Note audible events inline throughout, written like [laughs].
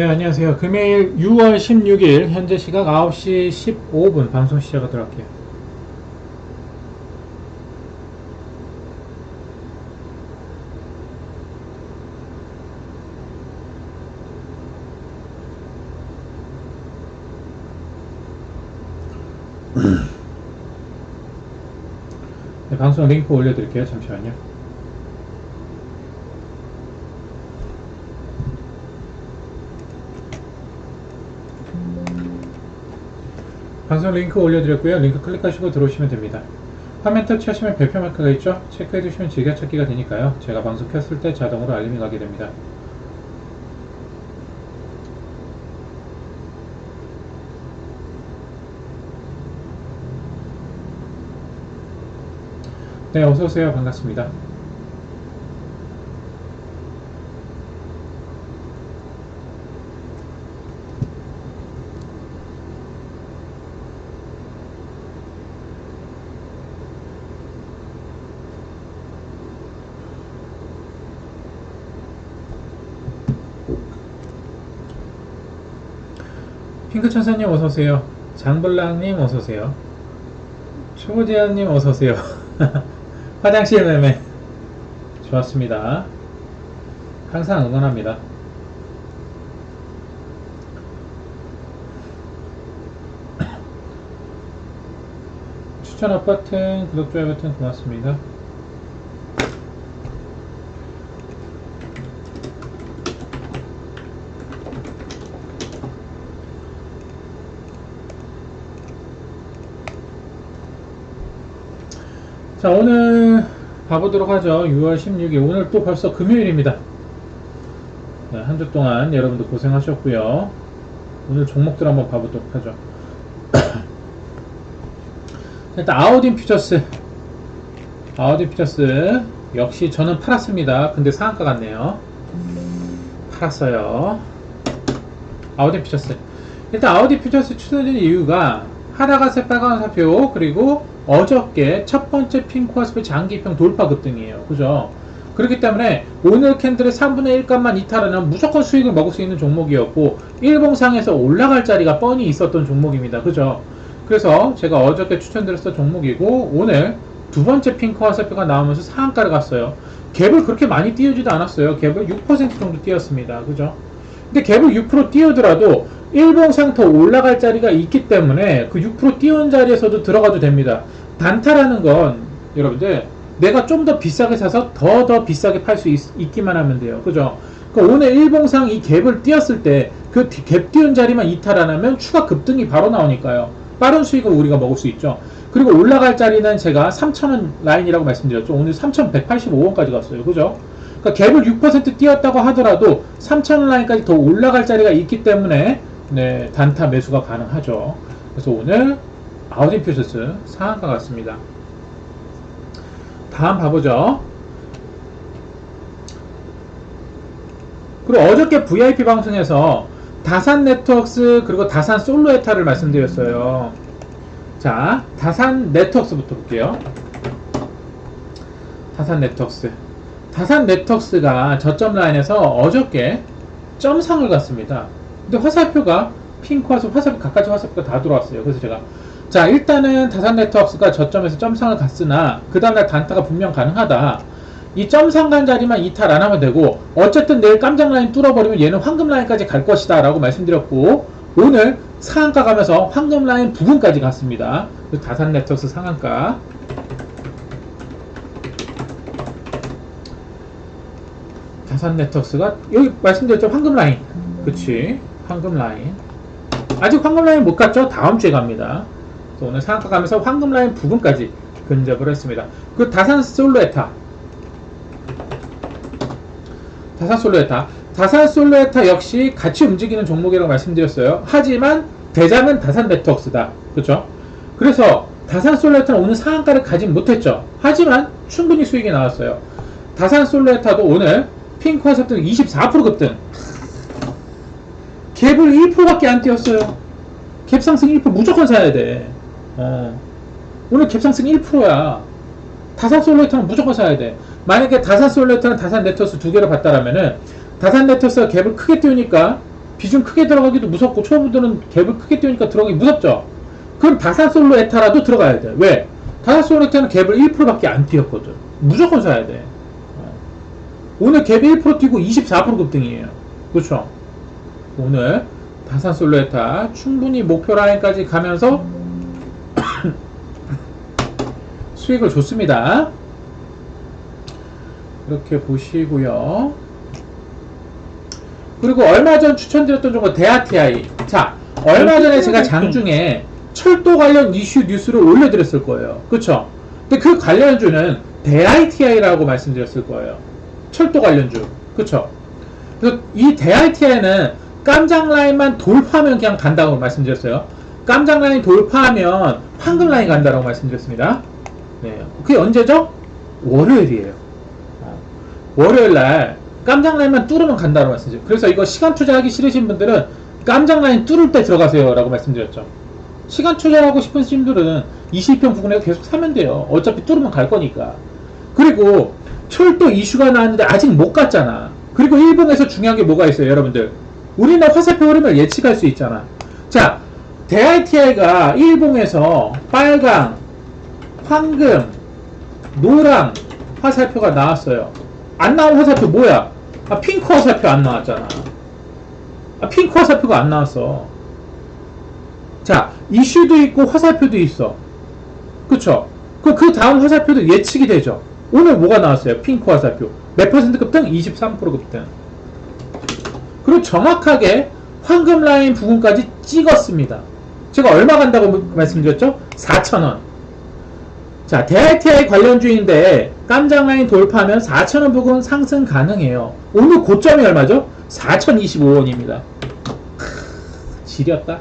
네, 안녕하세요. 금요일 6월 16일 현재 시각 9시 15분 방송 시작하도록 할게요. [clears throat] 네, 방송 링크 올려드릴게요. 잠시만요. 방송 링크 올려드렸고요. 링크 클릭하시고 들어오시면 됩니다. 화면 터치하시면 별표 마크가 있죠? 체크해두시면 즐겨찾기가 되니까요. 제가 방송 켰을 때 자동으로 알림이 가게 됩니다. 네, 어서오세요. 반갑습니다. 핑크천사님 어서오세요. 장블랑님 어서오세요. 초보지아님 어서오세요. [laughs] 화장실 매매. 좋았습니다. 항상 응원합니다. [coughs] 추천 버튼, 구독, 좋아요 버튼 고맙습니다. 자, 오늘 봐보도록 하죠. 6월 16일. 오늘 또 벌써 금요일입니다. 네, 한 주 동안 여러분들 고생하셨고요. 오늘 종목들 한번 봐보도록 하죠. [clears throat] 일단 아우딘 퓨처스. 아우딘 퓨처스. 역시 저는 팔았습니다. 근데 상한가 같네요. 팔았어요. 아우딘 퓨처스. 일단 아우디 퓨처스 추천드린 이유가 하다가 새빨간 사표 그리고 어저께 첫 번째 핑크와스프 장기평 돌파 급등이에요. 그죠? 그렇기 때문에 오늘 캔들의 3분의 1값만 이탈하면 무조건 수익을 먹을 수 있는 종목이었고 일봉상에서 올라갈 자리가 뻔히 있었던 종목입니다. 그죠? 그래서 제가 어저께 추천드렸던 종목이고 오늘 두 번째 핑크와스프가 나오면서 상한가를 갔어요. 갭을 그렇게 많이 띄우지도 않았어요. 갭을 6% 정도 띄었습니다. 그죠? 근데 갭을 6% 띄우더라도 일봉 상 더 올라갈 자리가 있기 때문에 그 6% 띄운 자리에서도 들어가도 됩니다. 단타라는 건 여러분들 내가 좀 더 비싸게 사서 더더 비싸게 팔 수 있기만 하면 돼요. 그죠? 그러니까 오늘 일봉상 이 갭을 띄었을 때 그 갭 띄운 자리만 이탈 안 하면 추가 급등이 바로 나오니까요. 빠른 수익을 우리가 먹을 수 있죠. 그리고 올라갈 자리는 제가 3,000원 라인이라고 말씀드렸죠. 오늘 3,185원까지 갔어요. 그죠? 그러니까 갭을 6% 띄었다고 하더라도 3,000원 라인까지 더 올라갈 자리가 있기 때문에 네, 단타 매수가 가능하죠. 그래서 오늘 아우디 퓨처스 상한가 같습니다. 다음 봐보죠. 그리고 어저께 VIP 방송에서 다산 네트워크스 그리고 다산 솔로 에타를 말씀드렸어요. 자, 다산 네트워크스부터 볼게요. 다산 네트워크스. 다산 네트워크스가 저점 라인에서 어저께 점상을 갔습니다. 근데 화살표가 핑크 화살, 화살표 각가지 화살표가 다 들어왔어요. 그래서 제가 자 일단은 다산 네트워크스가 저점에서 점상을 갔으나 그 다음날 단타가 분명 가능하다. 이 점상 간 자리만 이탈 안 하면 되고 어쨌든 내일 깜장 라인 뚫어버리면 얘는 황금 라인까지 갈 것이다 라고 말씀드렸고 오늘 상한가 가면서 황금 라인 부분까지 갔습니다. 그 다산 네트워크스 상한가 다산 네트워크스가 여기 말씀드렸죠? 황금 라인. 그치? 황금 라인. 아직 황금 라인 못 갔죠? 다음 주에 갑니다. 오늘 상한가 가면서 황금 라인 부분까지 근접을 했습니다. 그 다산 솔로에타. 다산 솔로에타. 다산 솔로에타 역시 같이 움직이는 종목이라고 말씀드렸어요. 하지만 대장은 다산 네트워크스다. 그렇죠 그래서 다산 솔로에타는 오늘 상한가를 가진 못했죠. 하지만 충분히 수익이 나왔어요. 다산 솔로에타도 오늘 핑크 화살등 24% 급등. 갭을 1%밖에 안 띄었어요. 갭 상승 1% 무조건 사야 돼. 어. 오늘 갭 상승 1%야. 다산 솔레이터는 무조건 사야 돼. 만약에 다산 솔레이터는 다산 네트워스 두 개를 봤다라면은 다산 네트워스가 갭을 크게 띄우니까 비중 크게 들어가기도 무섭고 초보들은 갭을 크게 띄우니까 들어가기 무섭죠. 그럼 다산솔로 에타라도 들어가야 돼. 왜? 다산솔로 에타는 갭을 1%밖에 안 띄었거든. 무조건 사야 돼. 어. 오늘 갭이 1% 뛰고 24% 급등이에요. 그렇죠? 오늘 다산 솔로 에타 충분히 목표 라인까지 가면서 [coughs] 수익을 줬습니다. 이렇게 보시고요. 그리고 얼마 전 추천드렸던 종목 대아TI. 자, 얼마 전에 제가 장중에 철도 관련 이슈 뉴스를 올려드렸을 거예요. 그쵸? 근데 그 관련주는 대ITI라고 말씀드렸을 거예요. 철도 관련주. 그쵸? 이 대ITI는 깜장 라인만 돌파하면 그냥 간다고 말씀드렸어요. 깜장 라인 돌파하면 황금 라인 간다라고 말씀드렸습니다. 네. 그게 언제죠? 월요일이에요. 어. 월요일 날 깜장 라인만 뚫으면 간다고 말씀드렸죠. 그래서 이거 시간 투자하기 싫으신 분들은 깜장 라인 뚫을 때 들어가세요. 라고 말씀드렸죠. 시간 투자하고 싶은 분들은 20평 부근에서 계속 사면 돼요. 어차피 뚫으면 갈 거니까. 그리고 철도 이슈가 나왔는데 아직 못 갔잖아. 그리고 일본에서 중요한 게 뭐가 있어요, 여러분들? 우리는 화살표 흐름을 예측할 수 있잖아. 자, 대ITI가 일본에서 빨강, 황금, 노랑 화살표가 나왔어요. 안 나온 화살표 뭐야? 아, 핑크 화살표 안 나왔잖아. 아, 핑크 화살표가 안 나왔어. 자, 이슈도 있고 화살표도 있어. 그쵸? 그, 그 다음 화살표도 예측이 되죠. 오늘 뭐가 나왔어요? 핑크 화살표. 몇 퍼센트 급등? 23% 급등. 그리고 정확하게 황금 라인 부분까지 찍었습니다. 제가 얼마 간다고 말씀드렸죠? 4,000원. 자, 대ITI 관련주인데 깜장 라인 돌파하면 4,000원 부근 상승 가능해요. 오늘 고점이 얼마죠? 4,025원입니다. 지렸다.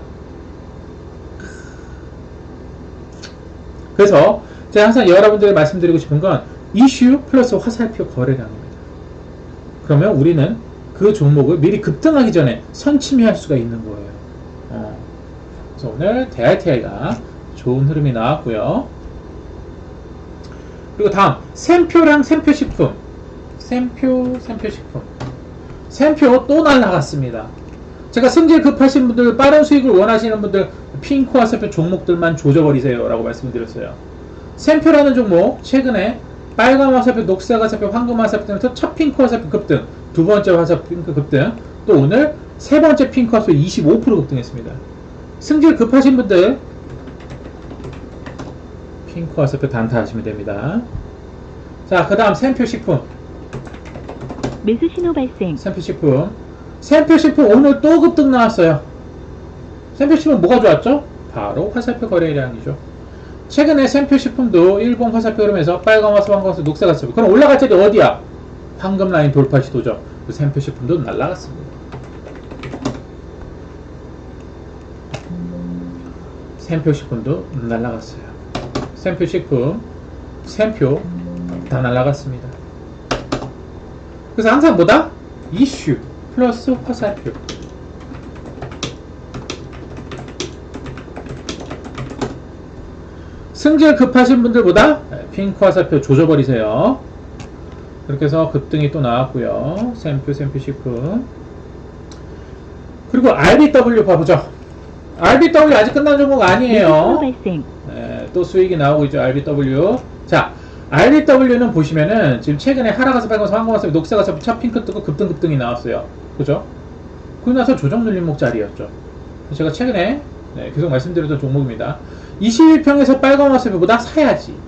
그래서 제가 항상 여러분들에게 말씀드리고 싶은 건 이슈 플러스 화살표 거래량입니다. 그러면 우리는 그 종목을 미리 급등하기 전에 선침해할 수가 있는 거예요. 어. 그래서 오늘 대ITI가 좋은 흐름이 나왔고요. 그리고 다음 샘표랑 샘표 식품 샘표 샘표 식품 샘표 또 날라갔습니다. 제가 승질 급하신 분들 빠른 수익을 원하시는 분들 핑크와 샘표 종목들만 조져버리세요 라고 말씀드렸어요. 샘표라는 종목 최근에 빨간 화살표, 녹색 화살표, 황금 화살표 등에서 첫 핑크 화살표 급등, 두 번째 화살표 핑크 급등, 또 오늘 세 번째 핑크 화살표 25% 급등했습니다. 승질 급하신 분들 핑크 화살표 단타하시면 됩니다. 자, 그 다음 샘표 식품. 매수 신호 발생. 샘표 식품. 샘표 식품 오늘 또 급등 나왔어요. 샘표 식품 뭐가 좋았죠? 바로 화살표 거래량이죠. 최근에 샘표 식품도 일본 화살표 흐름에서 빨간 황금 화살표, 녹색 화살표. 그럼 올라갈 때도 어디야? 황금 라인 돌파 시도죠. 그 샘표 식품도 날라갔습니다. 샘표 식품도 날라갔어요. 샘표 식품, 샘표 다 날라갔습니다. 그래서 항상 뭐다? 이슈 플러스 화살표. 승질 급하신 분들보다 핑크 화살표 조져버리세요. 그렇게 해서 급등이 또 나왔고요. 샘표, 샘표 식품. 그리고 RBW 봐보죠. RBW 아직 끝난 종목 아니에요. 네, 또 수익이 나오고 있죠. RBW. 자, RBW는 보시면은 지금 최근에 하락가서 빨간서 황금가서 녹색가서 첫 핑크 뜨고 급등 급등이 나왔어요. 그죠? 그러고 나서 조정 눌림목 자리였죠. 제가 최근에 네, 계속 말씀드렸던 종목입니다. 21평에서 빨간 화살표보다 사야지.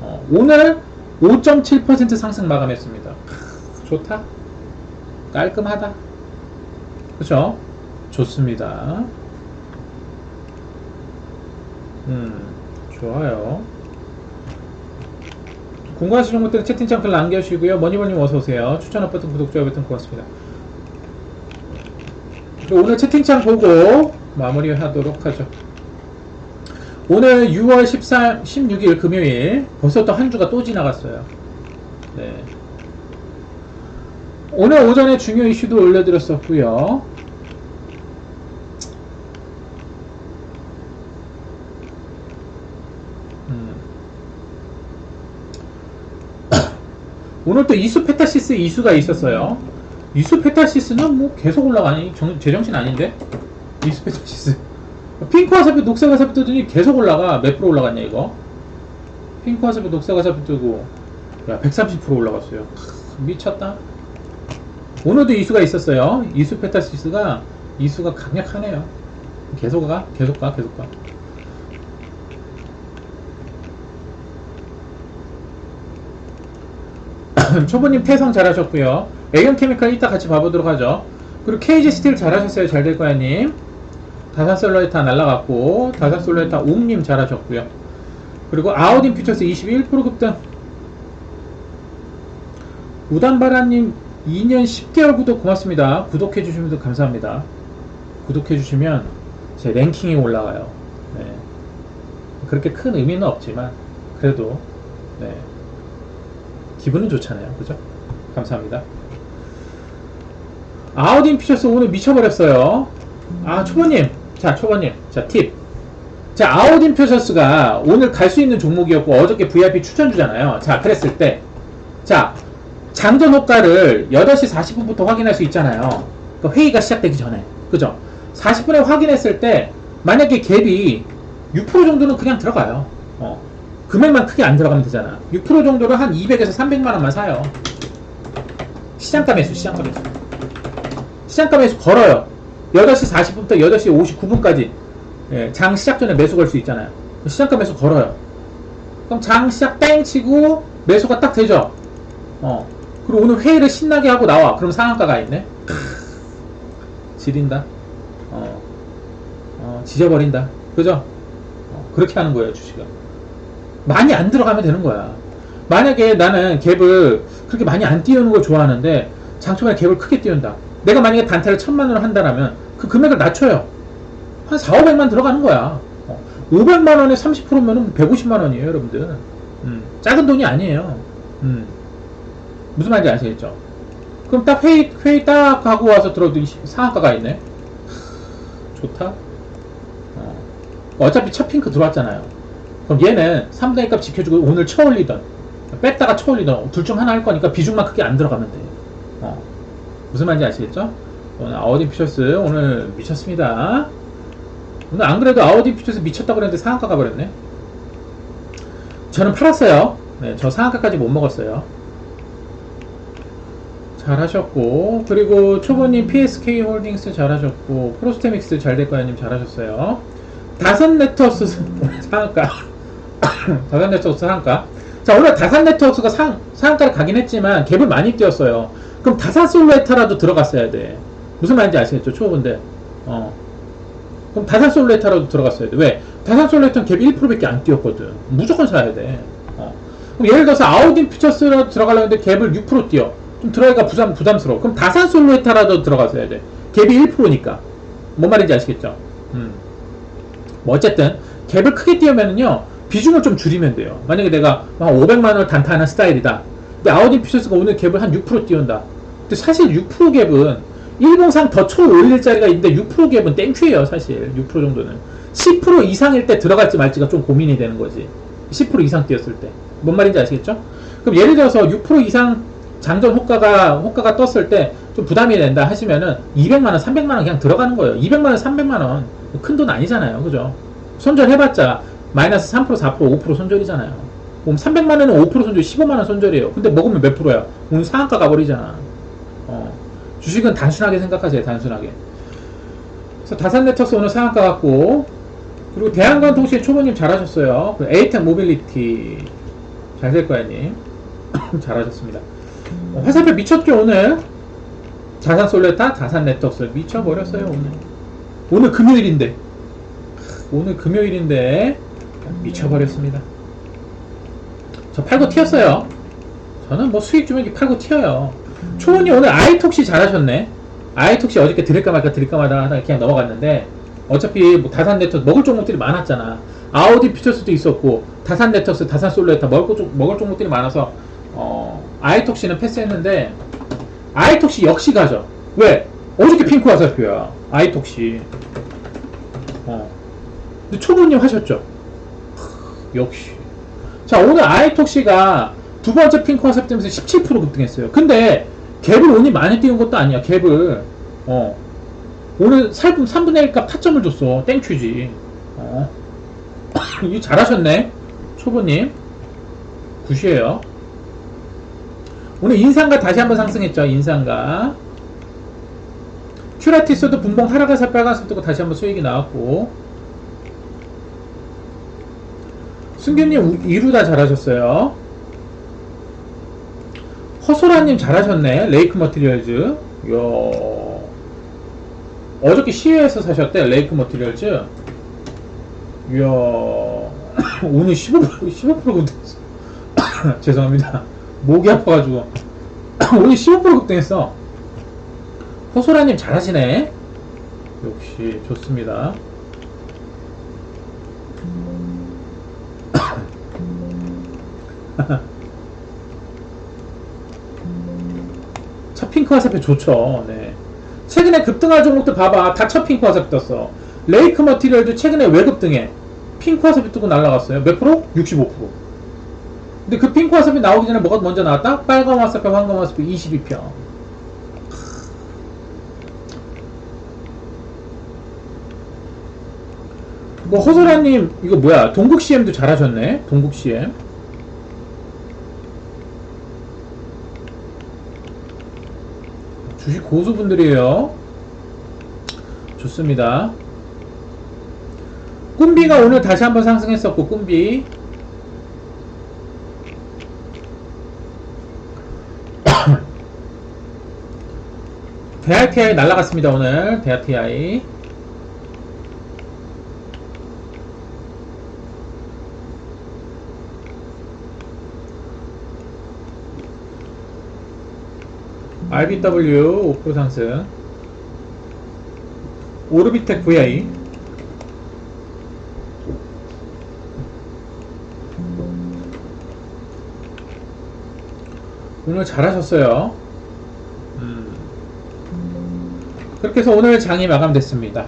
어, 오늘 5.7% 상승 마감했습니다. 크, 좋다. 깔끔하다. 그죠? 좋습니다. 음, 좋아요. 궁금하신 것들은 채팅창 글 남겨주시고요. 머니버님 어서오세요. 추천 버튼, 구독, 좋아요 버튼 고맙습니다. 오늘 채팅창 보고 마무리하도록 하죠. 오늘 6월 14, 16일 금요일 벌써 또 한 주가 또 지나갔어요. 네. 오늘 오전에 중요 이슈도 올려드렸었고요. 음. 오늘 또 이수 페타시스 이수가 있었어요. 이수 페타시스는 뭐 계속 올라가니 정, 제정신 아닌데? 이수 페타시스 핑크 화살표 녹색 화살표 뜨더니 계속 올라가 몇 프로 올라갔냐 이거 핑크 화살표 녹색 화살표 뜨고 야 130% 올라갔어요 크, 미쳤다 오늘도 이수가 있었어요 이수 페타시스가 이수가 강력하네요 계속 가 계속 가 계속 가 [clears throat] 초보님 태성 잘하셨고요. 애견 케미칼 이따 같이 봐보도록 하죠. 그리고 KG 스틸 잘하셨어요. 잘 될 거야님. 다산 솔로에타 날라갔고 다산 솔로에타 웅님 잘하셨고요. 그리고 아우딘 퓨처스 21% 급등. 우단바라님 2년 10개월 구독 고맙습니다. 구독해 주시면 더 감사합니다. 구독해 주시면 제 랭킹이 올라가요. 네. 그렇게 큰 의미는 없지만 그래도 네. 기분은 좋잖아요. 그죠? 감사합니다. 아우딘 피셔스 오늘 미쳐버렸어요. 아, 초보님. 자, 초보님. 자, 팁. 자, 아우딘 피셔스가 오늘 갈 수 있는 종목이었고, 어저께 VIP 추천주잖아요. 자, 그랬을 때. 자, 장전 효과를 8시 40분부터 확인할 수 있잖아요. 그 회의가 시작되기 전에. 그죠? 40분에 확인했을 때, 만약에 갭이 6% 정도는 그냥 들어가요. 어. 금액만 크게 안 들어가면 되잖아. 6% 정도를 한 200에서 300만 원만 사요. 시장가 매수, 시장가 매수. 시장가 매수 걸어요. 8시 40분부터 8시 59분까지 예, 장 시작 전에 매수 걸 수 있잖아요. 시장가 매수 걸어요. 그럼 장 시작 땡 치고 매수가 딱 되죠. 어. 그리고 오늘 회의를 신나게 하고 나와. 그럼 상한가가 있네. 지린다. 어. 어, 지져버린다. 그죠? 어, 그렇게 하는 거예요, 주식은. 많이 안 들어가면 되는 거야. 만약에 나는 갭을 그렇게 많이 안 띄우는 걸 좋아하는데 장초반에 갭을 크게 띄운다. 내가 만약에 단타를 천만 원을 한다라면 그 금액을 낮춰요. 한 4, 500만 들어가는 거야. 어, 500만 원에 30%면은 150만 원이에요, 여러분들. 음, 작은 돈이 아니에요. 음. 무슨 말인지 아시겠죠? 그럼 딱 회의, 회의 딱 하고 와서 들어도 이 상한가가 있네? 하, [sighs] 좋다. 어. 어차피 첫 핑크 들어왔잖아요. 그럼 얘는 3분의 1값 지켜주고 오늘 쳐올리던 뺐다가 쳐올리던 둘 중 하나 할 거니까 비중만 크게 안 들어가면 돼. 어. 무슨 말인지 아시겠죠? 오늘 아우디 퓨처스 오늘 미쳤습니다. 오늘 안 그래도 아우디 퓨처스 미쳤다고 그랬는데 상한가 가버렸네. 저는 팔았어요. 네, 저 상한가까지 못 먹었어요. 잘하셨고 그리고 초보님 PSK 홀딩스 잘하셨고 프로스테믹스 잘될거야님 잘하셨어요. 다산 네트워스 [laughs] 상한가 [coughs] 다산 네트워스 상한가 자 오늘 다산 네트워스가 상, 상한가를 가긴 했지만 갭을 많이 띄었어요 그럼 다산 솔로에타라도 들어갔어야 돼 무슨 말인지 아시겠죠? 초보인데 어. 그럼 다산 솔로에타라도 들어갔어야 돼. 왜? 다산 솔로에타는 갭 1%밖에 안 띄었거든. 무조건 사야 돼. 어. 그럼 예를 들어서 아우딘 퓨처스라도 들어가려고 했는데 갭을 6% 띄어. 좀 들어가기가 부담, 부담스러워. 그럼 다산 솔로에타라도 들어갔어야 돼. 갭이 1%니까. 뭔 말인지 아시겠죠? 음. 뭐 어쨌든 갭을 크게 띄우면은요 비중을 좀 줄이면 돼요. 만약에 내가 한 500만 원을 단타하는 스타일이다. 근데 아우디 퓨처스가 오늘 갭을 한 6% 띄운다. 근데 사실 6% 갭은 일봉상 더초 올릴 자리가 있는데 6% 갭은 땡큐예요 사실 6% 정도는 10% 이상일 때 들어갈지 말지가 좀 고민이 되는 거지 10% 이상 뛰었을 때 뭔 말인지 아시겠죠? 그럼 예를 들어서 6% 이상 장전 호가가 호가가 떴을 때 좀 부담이 된다 하시면은 200만 원, 300만 원 그냥 들어가는 거예요. 200만 원, 300만 원 큰 돈 아니잖아요, 그죠? 손절 해봤자 마이너스 3%, 4%, 5% 손절이잖아요. 그럼 300만 원은 5% 손절, 15만 원 손절이에요. 근데 먹으면 몇 프로야? 오늘 상한가 가버리잖아. 어, 주식은 단순하게 생각하세요, 단순하게. 그래서 다산 네트워크 오늘 상한가 같고 그리고 대한관통신 초보님 잘하셨어요. 그 에이텍 모빌리티 잘 될 거야, 님. [clears throat] 잘하셨습니다. 어, 화살표 미쳤죠, 오늘? 자산 솔레타, 자산 네트워크 미쳐버렸어요, 오늘. 오늘 금요일인데. 오늘 금요일인데. 미쳐버렸습니다. 저 팔고 튀었어요. 저는 뭐 수익 주면 팔고 튀어요. 초원이 오늘 아이톡시 잘하셨네. 아이톡시 어저께 드릴까 말까 드릴까 말까 하다가 그냥 넘어갔는데 어차피 뭐 다산 네트워크 먹을 종목들이 많았잖아. 아우디 퓨처스도 있었고 다산 네트워크, 다산 솔레타 먹을, 종- 먹을 종목들이 많아서 어, 아이톡시는 패스했는데 아이톡시 역시 가죠. 왜? 어저께 핑크 화살표야. 아이톡시. 어. 근데 초보님 하셨죠? 크, 역시. 자, 오늘 아이톡시가 두 번째 핑크 화살표 때문에 17% 급등했어요. 근데 갭을 오늘 많이 띄운 것도 아니야. 갭을. 어. 오늘 살품 3분의 1값 타점을 줬어. 땡큐지. 어. [coughs] 이거 잘하셨네. 초보님. 굿이에요. 오늘 인상가 다시 한번 상승했죠. 인상가. 큐라티스도 분봉 하락해서 빨간색 뜨고 다시 한번 수익이 나왔고. 승규님 이루 다 잘하셨어요. 허소라님 잘하셨네. 레이크 머티리얼즈. 이야. 어저께 시외에서 사셨대. 레이크 머티리얼즈. 이야. [coughs] 오늘 15% 15% 급등했어. [coughs] 죄송합니다. 목이 아파가지고. [coughs] 오늘 15% 급등했어. 허소라님 잘하시네. 역시 좋습니다. 첫 핑크 화살표 좋죠. 네. 최근에 급등할 종목들 봐봐. 다 첫 핑크 화살표 떴어. 레이크 머티리얼도 최근에 왜 급등해? 핑크 화살표 뜨고 날라갔어요. 몇 프로? 65%. 근데 그 핑크 화살표 나오기 전에 뭐가 먼저 나왔다? 빨간 화살표, 황금 화살표 22평. 뭐 허소라님 이거 뭐야? 동국 CM도 잘하셨네. 동국 CM. 주식 고수분들이에요. 좋습니다. 꿈비가 오늘 다시 한번 상승했었고, 꿈비. [coughs] 대하TI 날라갔습니다, 오늘. 대하TI. RBW 5% 상승. 오르비텍 VI 오늘 잘하셨어요. 음. 그렇게 해서 오늘 장이 마감됐습니다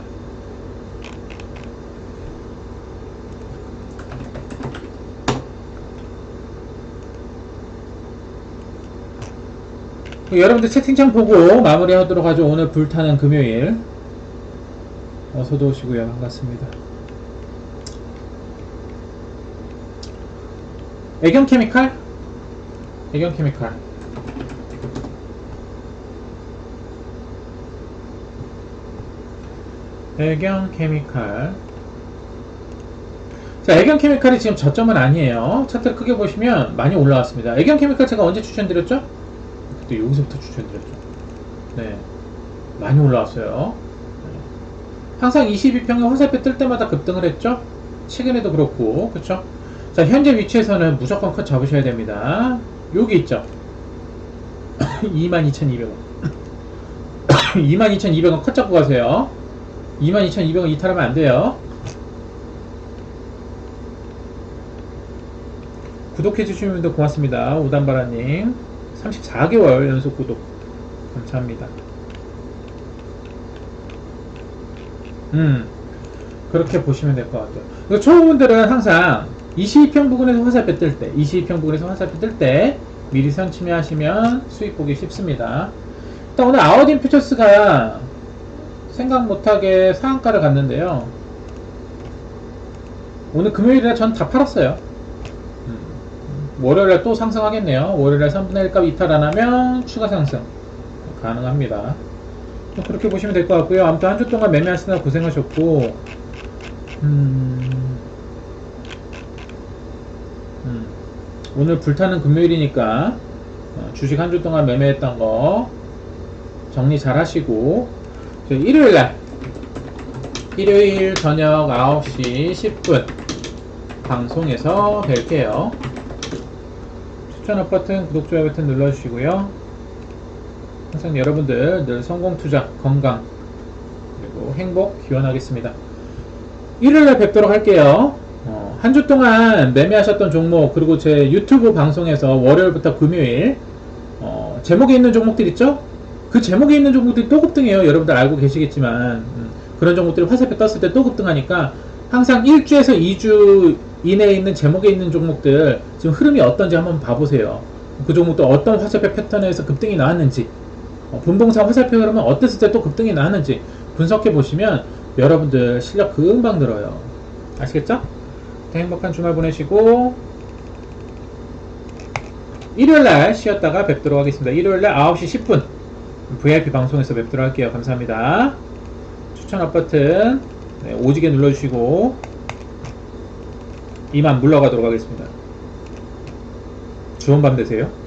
여러분들 채팅창 보고 마무리하도록 하죠. 오늘 불타는 금요일. 어서도 오시고요. 반갑습니다. 애경 케미칼? 애경 케미칼. 애경 케미칼. 자, 애경 케미칼이 지금 저점은 아니에요. 차트를 크게 보시면 많이 올라왔습니다. 애경 케미칼 제가 언제 추천드렸죠? 그때 여기서부터 추천드렸죠. 네. 많이 올라왔어요. 네. 항상 22평의 화살표 뜰 때마다 급등을 했죠? 최근에도 그렇고, 그쵸? 자, 현재 위치에서는 무조건 컷 잡으셔야 됩니다. 여기 있죠? [coughs] 22,200원. 22,200원 [coughs] 컷 잡고 가세요. 22,200원 이탈하면 안 돼요. 구독해주시는 분들 고맙습니다. 오단바라님. 34개월 연속 구독. 감사합니다. 음, 그렇게 보시면 될 것 같아요. 그리고 초보분들은 항상 22평 부근에서 화살표 뜰 때, 22평 부근에서 화살표 뜰때 미리 선 침해하시면 수익 보기 쉽습니다. 일단 오늘 아우딘 퓨처스가 생각 못하게 상한가를 갔는데요. 오늘 금요일에 전 다 팔았어요. 음, 월요일에 또 상승하겠네요. 월요일에 3분의 1값 이탈 안 하면 추가 상승 가능합니다. 뭐 그렇게 보시면 될 것 같고요. 아무튼 한 주 동안 매매하시느라 고생하셨고, 음, 음, 오늘 불타는 금요일이니까 어, 주식 한 주 동안 매매했던 거 정리 잘 하시고, 일요일 날, 일요일 저녁 9시 10분 방송에서 뵐게요. 추천 버튼, 구독, 좋아요 버튼 눌러주시고요. 항상 여러분들 늘 성공 투자, 건강, 그리고 행복 기원하겠습니다. 일요일에 뵙도록 할게요. 어, 한주 동안 매매하셨던 종목, 그리고 제 유튜브 방송에서 월요일부터 금요일, 어, 제목에 있는 종목들 있죠? 그 제목에 있는 종목들이 또 급등해요. 여러분들 알고 계시겠지만. 음, 그런 종목들이 화살표 떴을 때 또 급등하니까 항상 1주에서 2주 이내에 있는 제목에 있는 종목들 지금 흐름이 어떤지 한번 봐보세요. 그 종목도 어떤 화살표 패턴에서 급등이 나왔는지 어, 분봉사 화살표 흐름은 어땠을 때 또 급등이 나는지 분석해 보시면 여러분들 실력 금방 늘어요. 아시겠죠? 네, 행복한 주말 보내시고 일요일날 쉬었다가 뵙도록 하겠습니다. 일요일날 9시 10분 VIP 방송에서 뵙도록 할게요. 감사합니다. 추천 버튼 네, 오지게 눌러주시고 이만 물러가도록 하겠습니다. 좋은 밤 되세요.